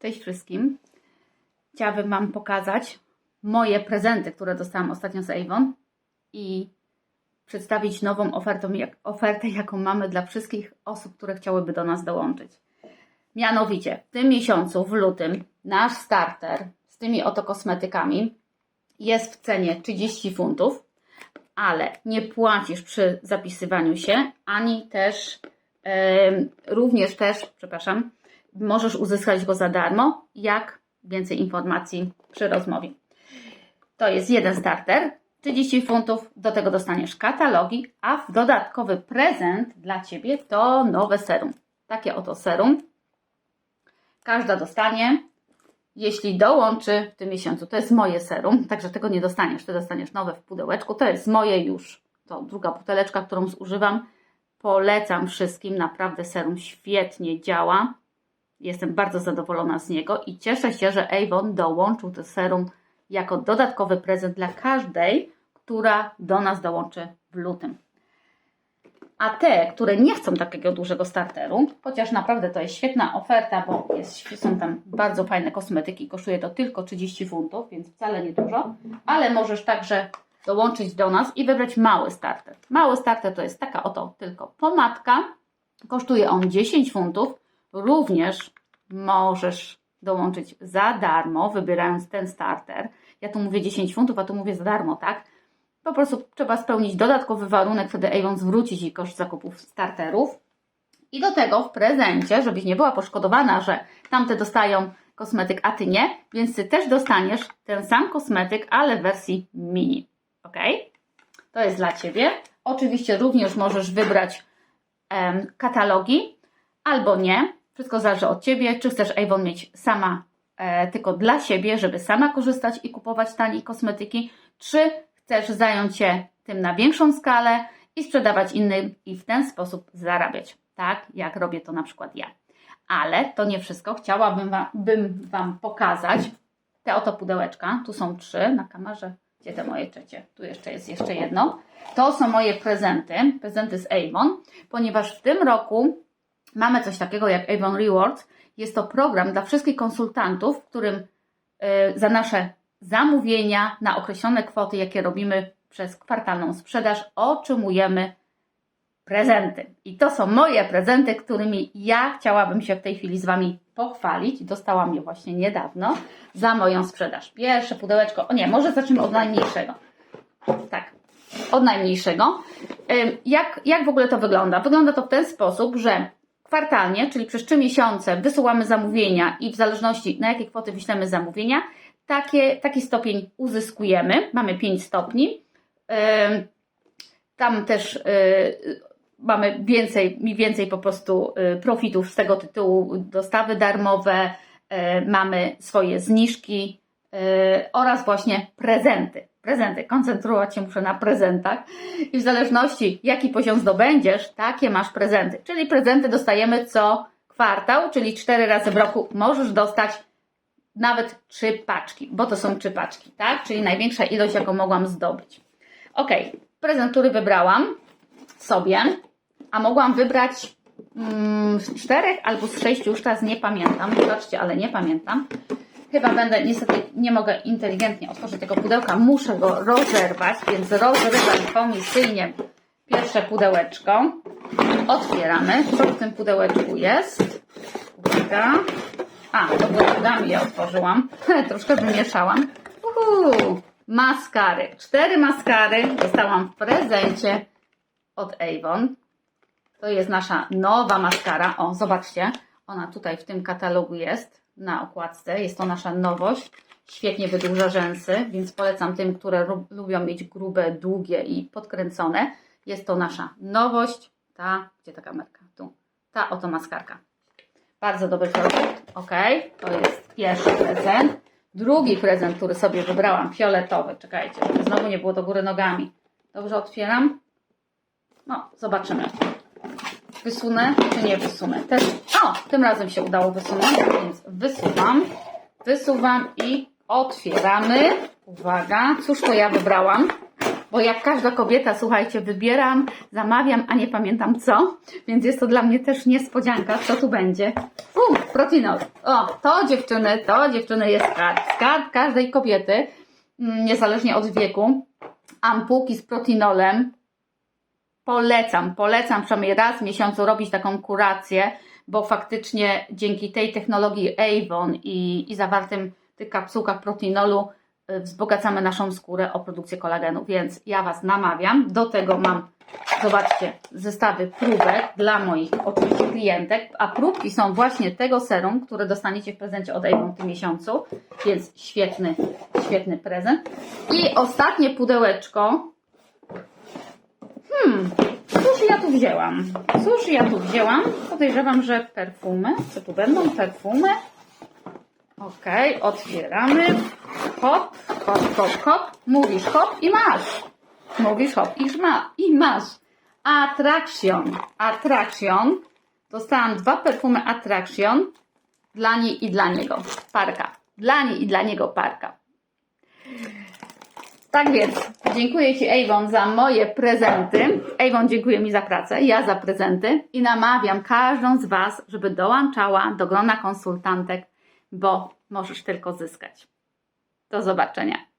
Cześć wszystkim. Chciałabym Wam pokazać moje prezenty, które dostałam ostatnio z Avon i przedstawić nową ofertę, jak, ofertę, jaką mamy dla wszystkich osób, które chciałyby do nas dołączyć. Mianowicie, w tym miesiącu, w lutym, nasz starter z tymi oto kosmetykami jest w cenie 30 funtów, ale nie płacisz przy zapisywaniu się, ani też em, również też, przepraszam, możesz uzyskać go za darmo, jak więcej informacji przy rozmowie. To jest jeden starter, 30 funtów, do tego dostaniesz katalogi, a w dodatkowy prezent dla Ciebie to nowe serum. Takie oto serum. Każda dostanie, jeśli dołączy w tym miesiącu. To jest moje serum, także tego nie dostaniesz. Ty dostaniesz nowe w pudełeczku. To jest moje już. To druga buteleczka, którą zużywam. Polecam wszystkim. Naprawdę serum świetnie działa. Jestem bardzo zadowolona z niego i cieszę się, że Avon dołączył to serum jako dodatkowy prezent dla każdej, która do nas dołączy w lutym. A te, które nie chcą takiego dużego starteru, chociaż naprawdę to jest świetna oferta, bo jest, są tam bardzo fajne kosmetyki, kosztuje to tylko 30 funtów, więc wcale nie dużo, ale możesz także dołączyć do nas i wybrać mały starter. Mały starter to jest taka oto tylko pomadka, kosztuje on 10 funtów, również możesz dołączyć za darmo, wybierając ten starter. Ja tu mówię 10 funtów, a tu mówię za darmo, tak? Po prostu trzeba spełnić dodatkowy warunek, wtedy Avon zwróci Ci koszt zakupów starterów. I do tego w prezencie, żebyś nie była poszkodowana, że tamte dostają kosmetyk, a Ty nie, więc Ty też dostaniesz ten sam kosmetyk, ale w wersji mini. Ok? To jest dla Ciebie. Oczywiście również możesz wybrać em, katalogi albo nie. Wszystko zależy od Ciebie, czy chcesz Avon mieć sama e, tylko dla siebie, żeby sama korzystać i kupować tanie kosmetyki, czy chcesz zająć się tym na większą skalę i sprzedawać innym i w ten sposób zarabiać, tak jak robię to na przykład ja. Ale to nie wszystko. Chciałabym Wam, bym wam pokazać te oto pudełeczka. Tu są trzy na kamerze. Gdzie te moje trzecie? Tu jeszcze jest jeszcze jedno. To są moje prezenty, prezenty z Avon, ponieważ w tym roku mamy coś takiego jak Avon Rewards. Jest to program dla wszystkich konsultantów, w którym y, za nasze zamówienia na określone kwoty, jakie robimy przez kwartalną sprzedaż, otrzymujemy prezenty. I to są moje prezenty, którymi ja chciałabym się w tej chwili z Wami pochwalić. Dostałam je właśnie niedawno za moją sprzedaż. Pierwsze pudełeczko, o nie, może zacznijmy od najmniejszego. Tak, od najmniejszego. Ym, Jak, jak w ogóle to wygląda? Wygląda to w ten sposób, że kwartalnie, czyli przez 3 miesiące wysyłamy zamówienia i w zależności na jakie kwoty wyślemy zamówienia, takie, taki stopień uzyskujemy. Mamy 5 stopni. Tam też y, mamy więcej, mi więcej po prostu y, profitów z tego tytułu, dostawy darmowe, y, mamy swoje zniżki oraz właśnie prezenty. Prezenty, koncentrować się muszę na prezentach i w zależności jaki poziom zdobędziesz, takie masz prezenty. Czyli prezenty dostajemy co kwartał, czyli cztery razy w roku możesz dostać nawet trzy paczki, bo to są trzy paczki, tak? Czyli największa ilość, jaką mogłam zdobyć. Ok, prezent, który wybrałam sobie, a mogłam wybrać mm, z czterech albo z sześciu, już teraz nie pamiętam, zobaczcie, ale nie pamiętam. Chyba będę, niestety nie mogę inteligentnie otworzyć tego pudełka, muszę go rozerwać, więc rozrywam komisyjnie pierwsze pudełeczko. Otwieramy, co w tym pudełeczku jest. Uwaga. A, to błędami je otworzyłam. Troszkę wymieszałam. Uhu, maskary. Cztery maskary dostałam w prezencie od Avon. To jest nasza nowa maskara. O, zobaczcie. Ona tutaj w tym katalogu jest na okładce. Jest to nasza nowość. Świetnie wydłuża rzęsy, więc polecam tym, które lu- lubią mieć grube, długie i podkręcone. Jest to nasza nowość. Ta, gdzie ta kamerka? Tu. Ta oto maskarka. Bardzo dobry produkt. Ok, to jest pierwszy prezent. Drugi prezent, który sobie wybrałam, fioletowy. Czekajcie, żeby znowu nie było do góry nogami. Dobrze otwieram? No, zobaczymy. Wysunę czy nie wysunę? Też... O, tym razem się udało wysunąć, więc wysuwam, wysuwam i otwieramy. Uwaga, cóż to ja wybrałam? Bo jak każda kobieta, słuchajcie, wybieram, zamawiam, a nie pamiętam co, więc jest to dla mnie też niespodzianka, co tu będzie. Uf, Protinol. O, to dziewczyny, to dziewczyny jest skarb. Skarb każdej kobiety, mm, niezależnie od wieku. Ampułki z protinolem. Polecam, polecam przynajmniej raz w miesiącu robić taką kurację, bo faktycznie dzięki tej technologii Avon i, i zawartym w tych kapsułkach protinolu y, wzbogacamy naszą skórę o produkcję kolagenu, więc ja Was namawiam. Do tego mam, zobaczcie, zestawy próbek dla moich oczywiście klientek, a próbki są właśnie tego serum, które dostaniecie w prezencie od Avon w tym miesiącu, więc świetny, świetny prezent. I ostatnie pudełeczko, Hmm, cóż ja tu wzięłam? Cóż ja tu wzięłam? Podejrzewam, że perfumy. Co tu będą? Perfumy. Okej, otwieramy. Hop, hop, hop, hop. Mówisz hop i masz. Mówisz hop i, ma, i masz. Attraction. Attraction. Dostałam dwa perfumy Attraction. Dla niej i dla niego. Parka. Dla niej i dla niego parka. Tak więc, dziękuję Ci Avon za moje prezenty. Avon dziękuję mi za pracę, ja za prezenty i namawiam każdą z Was, żeby dołączała do grona konsultantek, bo możesz tylko zyskać. Do zobaczenia.